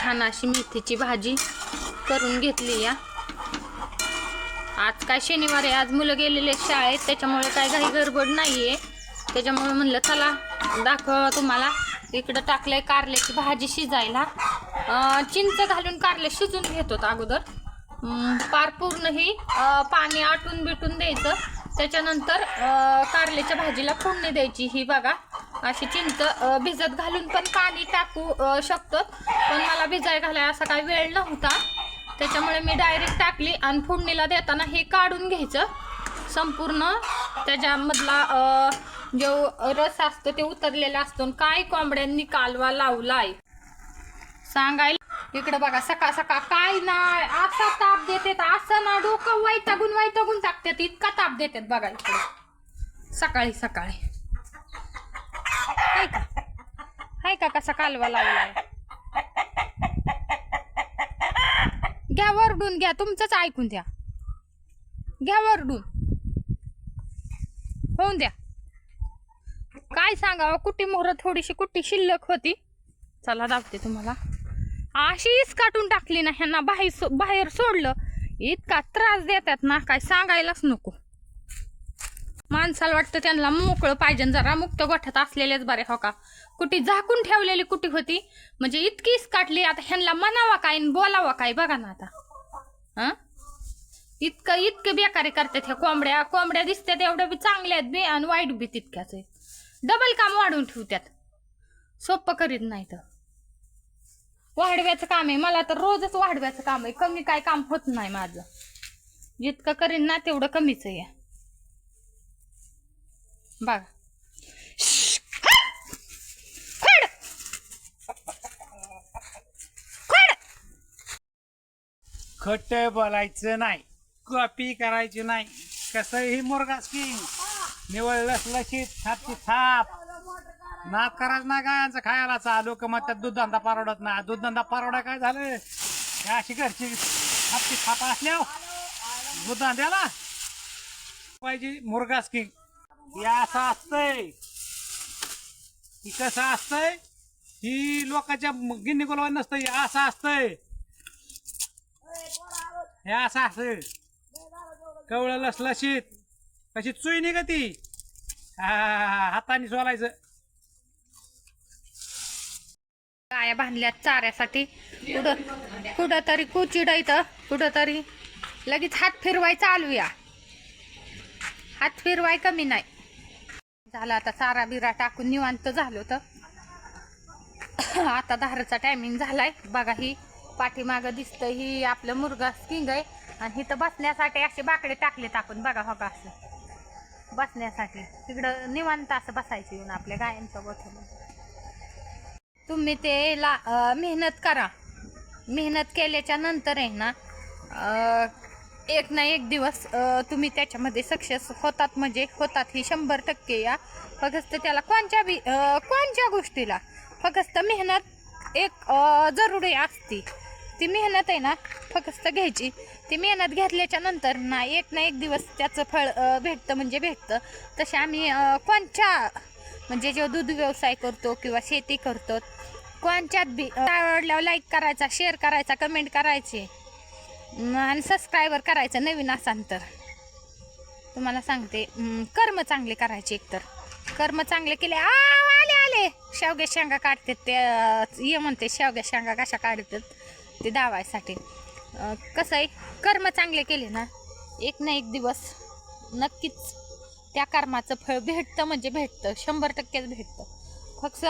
छान अशी मेथीची भाजी करून घेतली या. आज काय शनिवार आहे आज मुलं गेलेले शाळेत त्याच्यामुळे काय काही गडबड नाही आहे त्याच्यामुळे म्हणलं चला दाखवा तुम्हाला. इकडं टाकलंय कारल्याची भाजी शिजायला. चिंच घालून कारले शिजून घेतो अगोदर. पार पूर्ण ही पाणी आटून बिटून द्यायचं. त्याच्यानंतर कारल्याच्या भाजीला फोडणी द्यायची. ही बघा अशी चिंच भिजत घालून पण पाणी टाकू शकतो. पण मला भिजाय घालाय असा काही वेळ नव्हता. त्याच्यामुळे मी डायरेक्ट टाकली आणि फोडणीला देताना हे काढून घ्यायचं. संपूर्ण त्याच्यामधला जो रस असतो ते उतरलेला असतो आणि काय कोंबड्यांनी कालवा लावलाय. सांगायला इकडं बघा सकाळ सका काय ना असा ताप देतात असं ना डोकं वैतागून वैतागून टाकतात इतका ताप देतात बघा इकडे. सकाळी सकाळी. हाय का? हाय का कसा कालवा लावलाय? घ्या वरडून घ्या तुमचंच ऐकून द्या. घ्या वरडून. होऊन द्या. काय सांगावं हो, कुट्टी मोहर थोडीशी कुट्टी शिल्लक होती. चला दाखवते तुम्हाला. अशीच काटून टाकली ना ह्यांना बाहेर सो बाहेर सोडलं. इतका त्रास देतात ना काय सांगायलाच नको. माणसाला वाटतं त्यांना मोकळं पाहिजे जरा मुक्त गोठ्यात असलेलेच बरे हो का? कुठे झाकून ठेवलेली कुठे होती? म्हणजे इतकीच काटली आता ह्यांना म्हणावा काय आणि बोलावा काय बघा ना आता. हा? इतकं इतकं बेकारी करतात ह्या कोंबड्या. कोंबड्या दिसतात एवढ्या बी चांगल्या आहेत बी आणि वाईट बी तितक्याच आहेत. डबल काम वाढवून ठेवतात. सोपं करीत नाही तर वाढव्याचं काम आहे. मला तर रोजच वाढव्याचं काम आहे. कमी काय काम होत नाही माझं. जितकं करीन ना तेवढं कमीच आहे. बघा. खोड! खोड! खट बोलायचं नाही. कॉपी करायची नाही. कसंही मुरगास की निवळ लसलशीत थापची थाप. नाक करायचं ना गायांचं खायला? चालू का मग त्यात दूध धंदा परवडत नाही. दूध धंदा परवडा काय झालं? अशी घरची थापची थाप असल्या दूध धंद्याला पाहिजे मुरगास की हे असं असतंय. ही कसं असतंय? ही लोकांच्या गिन्नी गोलवा नसतं हे असं असतंय. हे असं असं कवळं लसलशीत. कशी चुई निघ ती हा, हाताने सोलायचं. गाया बांधल्या चाऱ्यासाठी. कुठं कुठं तरी कुचिड इथं. कुठं तरी लगेच हात फिरवाय चालूया हात फिरवाय कमी नाही. झालं आता चारा बिरा टाकून निवांत झालो तर आता धाराचा टायमिंग झालाय. बघा ही पाठीमागं दिसतं ही आपलं मुरगा स्किंग आहे. आणि इथं बसण्यासाठी असे बाकडे टाकलेत आपण. बघा हो बघा असं. बसण्यासाठी. तिकडं निवांत असं बसायचं येऊन आपल्या गायांचं गोठ्यामध्ये. तुम्ही ते ला मेहनत करा. मेहनत केल्याच्यानंतर आहे ना एक ना एक दिवस तुम्ही त्याच्यामध्ये सक्सेस होतात म्हणजे होतात ही शंभर टक्के या. फक्त त्याला कोणत्या बी कोणच्या कोणत्या गोष्टीला? फक्त मेहनत एक जरुरी असती. ती मेहनत आहे ना फक्त घ्यायची. ती मेहनत घेतल्याच्या नंतर ना एक ना एक दिवस त्याचं फळ भेटतं म्हणजे भेटतं. तसे आम्ही कोणच्या म्हणजे जेव्हा दूध व्यवसाय करतो किंवा शेती करतो कोणच्यात बी आवडल्यावर लाईक करायचा शेअर करायचा कमेंट करायचे. आणि सबस्क्रायबर करायचं नवीन असाल तर. तुम्हाला सांगते कर्म चांगले करायचे एकतर. कर्म चांगले केले आ आले आले. शेवग्या शेंगा काढतात ते ये म्हणते शेवग्या शेंगा कशा काढतात ते दावायसाठी. कसं आहे कर्म चांगले केले ना एक ना एक दिवस नक्कीच त्या कर्माचं फळ भेटतं म्हणजे भेटतं शंभर टक्केच भेटतं. फक्त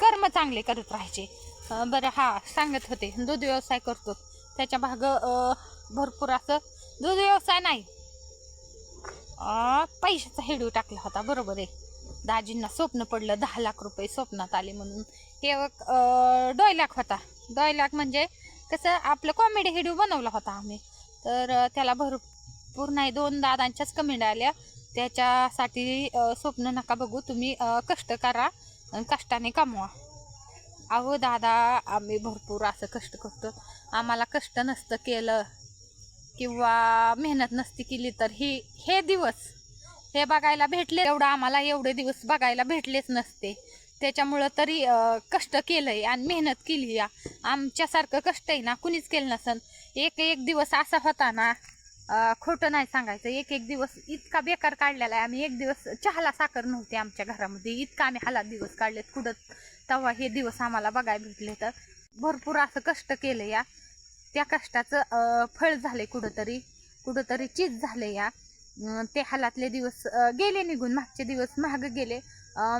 कर्म चांगले करत राहायचे. बरं हा सांगत होते दूध व्यवसाय करतो. त्याच्या भाग भरपूर असं दूध व्यवसाय नाही पैशाचा हेडू टाकला होता बरोबर आहे. दाजींना स्वप्न पडलं दहा लाख रुपये स्वप्नात आले म्हणून. हे दोय लाख होता. दोय लाख म्हणजे कसं आपलं कॉमेडी हेडू बनवला होता आम्ही. तर त्याला भरपूर नाही दोन दादांच्याच कमेंट आल्या. त्याच्यासाठी स्वप्न नका बघू तुम्ही कष्ट करा आणि कष्टाने कमवा. अहो दादा आम्ही भरपूर असं कष्ट करतो. आम्हाला कष्ट नसतं केलं किंवा मेहनत नसती केली तर ही हे दिवस हे बघायला भेटले एवढं आम्हाला एवढे दिवस बघायला भेटलेच नसते. त्याच्यामुळं तरी कष्ट कष्ट केलंय आणि मेहनत केली या. आमच्यासारखं कष्ट आहे ना कुणीच केलं नसन. एक एक दिवस असा होता ना खोटं नाही सांगायचं. एक एक दिवस इतका बेकार काढलेला आहे. आम्ही एक दिवस चहाला साखर नव्हती आमच्या घरामध्ये. इतका आम्ही हालात दिवस काढलेत. कुठं तेव्हा हे दिवस आम्हाला बघायला भेटले तर. भरपूर असं कष्ट केलं या. त्या कष्टाचं फळ झाले कुठंतरी. कुठंतरी चीज झाले या. ते हालातले दिवस गेले निघून. मागचे दिवस महाग गेले.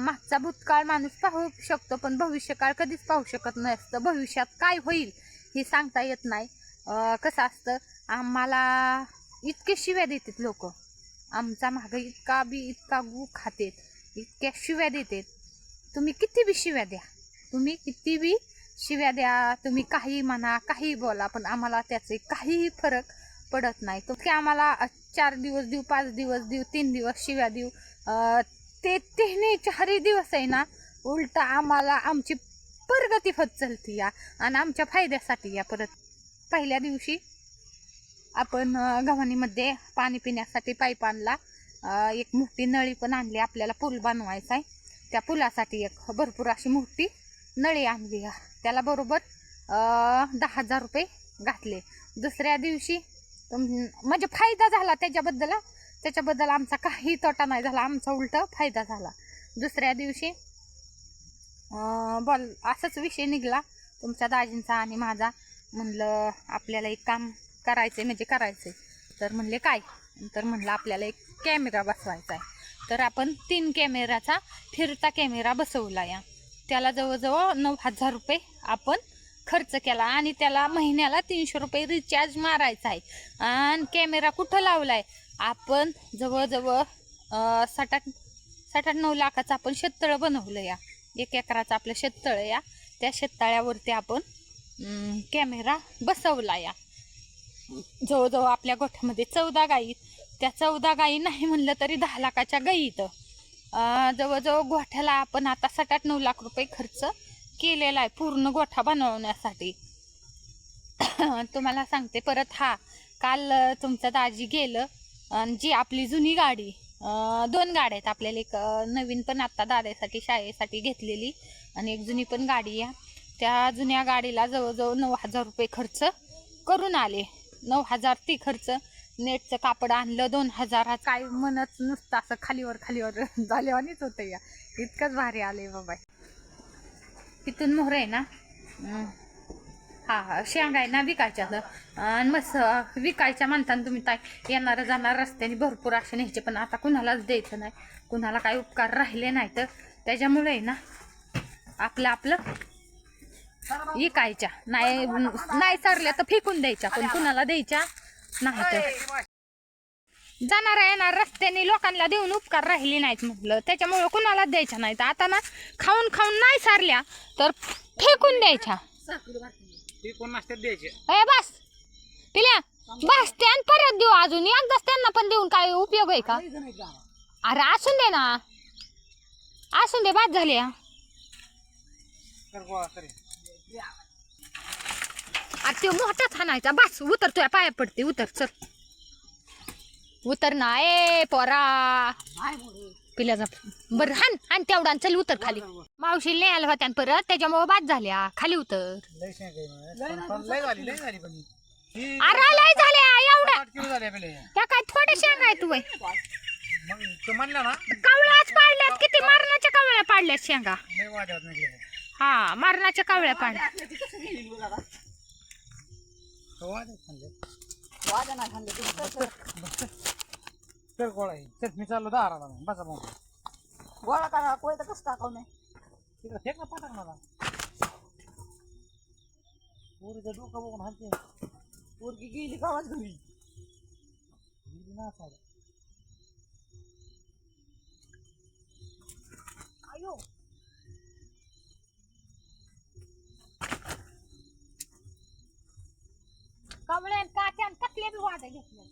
मागचा भूतकाळ माणूस पाहू शकतो पण भविष्यकाळ कधीच पाहू शकत नसतं. भविष्यात काय होईल हे सांगता येत नाही. कसं असतं आम्हाला इतके शिव्या देतात लोक. आमचा माग इतका बी इतका गू खातेत. इतक्या शिव्या देतात. तुम्ही किती बी शिव्या द्या. तुम्ही किती बी शिव्या द्या तुम्ही काही म्हणा काही बोला पण आम्हाला त्याचे काहीही फरक पडत नाही. तो की आम्हाला चार दिवस देऊ पाच दिवस देऊ तीन दिवस शिव्या देऊ ते तिन्ही चारही दिवस आहे ना उलट आम्हाला आमची प्रगती फत चालती या आणि आमच्या फायद्यासाठी या परत. पहिल्या दिवशी आपण गव्हाणीमध्ये पाणी पिण्यासाठी पाईप आणला. एक मोठी नळी पण आणली आपल्याला पूल बनवायचा आहे. त्या पुलासाठी एक भरपूर अशी मोठी नळी आणली या त्याला बरोबर दहा हजार रुपये घातले. दुसऱ्या दिवशी म्हणजे फायदा झाला त्याच्याबद्दल त्याच्याबद्दल आमचा काही तोटा नाही झाला. आमचा उलट फायदा झाला. दुसऱ्या दिवशी बोल असाच विषय निघाला. तुमच्या दाजींचा आणि माझा म्हणलं आपल्याला एक काम करायचं म्हणजे करायचं तर म्हणले काय? तर म्हणलं आपल्याला एक कॅमेरा बसवायचा आहे. तर आपण तीन कॅमेराचा फिरता कॅमेरा बसवला या. त्याला जवळजवळ नऊ हजार रुपये आपण खर्च केला आणि त्याला महिन्याला तीनशे रुपये रिचार्ज मारायचा आहे. आणि कॅमेरा कुठं लावला आहे आपण जवळजवळ साठ सात आठ सात आठ नऊ लाखाचं आपण शेततळं बनवलं या. एक एकराचं आपलं शेततळं या. त्या शेततळ्यावरती आपण कॅमेरा बसवला या. जवळजवळ आपल्या गोठ्यामध्ये चौदा गाई त्या चौदा गाई नाही म्हणलं तरी दहा लाखाच्या गाई इथं. जवळजवळ गोठ्याला आपण आता साठ आठ नऊ लाख रुपये खर्च केलेला आहे पूर्ण गोठा बनवण्यासाठी. तुम्हाला सांगते परत हा काल तुमचं दाजी गेलं आणि जी आपली जुनी गाडी दोन गाड्या आहेत आपल्याला एक नवीन पण आत्ता दादासाठी शाळेसाठी घेतलेली आणि एक जुनी पण गाडी आहे त्या जुन्या गाडीला जवळजवळ नऊ हजार रुपये खर्च करून आले. नऊ हजार ती खर्च. नेटचं कापड आणलं दोन हजार काय म्हणत नुसतं असं खालीवर खालीवर झाल्यावानीच होतं या. इतकंच भारी आले बाबा. इथून मोहर आहे ना? हं. हा शेंगा आहे ना विकायच्या? आणि मस्त विकायच्या म्हणताना तुम्ही ताई येणारं जाणार रस्त्याने भरपूर असे न्यायचे पण आता कुणालाच द्यायचं नाही. कुणाला काही उपकार राहिले नाही तर. त्याच्यामुळे आहे ना आपलं आपलं विकायच्या. नाही नाही चारल्या तर फेकून द्यायच्या पण कुणाला द्यायच्या? नाही तर जाणार येणार रस्त्याने लोकांना देऊन उपकार राहिले नाहीत म्हटलं. त्याच्यामुळं कुणाला द्यायच्या नाहीत आता ना खाऊन खाऊन नाही सारल्या तर फेकून द्यायच्या. ए बस. पिल्या बस ते आणि परत देऊ अजून. एकदाच त्यांना पण देऊन काय उपयोग आहे का? अरे असून दे ना. असून दे बाद झाली ते मोठाच हाणायचा बस उतर तुझ्या पाया पडते उतर चल. उतर ना ए पोरा. पिल्याचा बरं हान आणि तेवढा आणि चल उतर खाली. मावशी लिहायला होत्या आणि परत त्याच्यामुळे बाद झाल्या. खाली उतर. लय शेंगा आहे पण- लय झाली लय झाली पण ही. ही अरे लय झाल्या एवढ्या. आठ किलो झाली त्या काय थोड्या शेंगा आहे तू मग तू म्हणला ना कावळ्याच पाडल्यात किती मारणाच्या कावळ्या पाडल्यात शेंगा. लय नाही हा मारणाच्या कावळ्या पाडल्या. तो वाजवत म्हणले. चल गोळा आहे. चल मी चाललो दाराला मग. बसा मग गोळा करा कोयता कसं टाकाव नाही तिकडे फेक ना पटाक मला पोरीचं डोकं बघून हालते पोरगी गेली गावात घरी गेली ना. कसले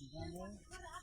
बी वादा घेतले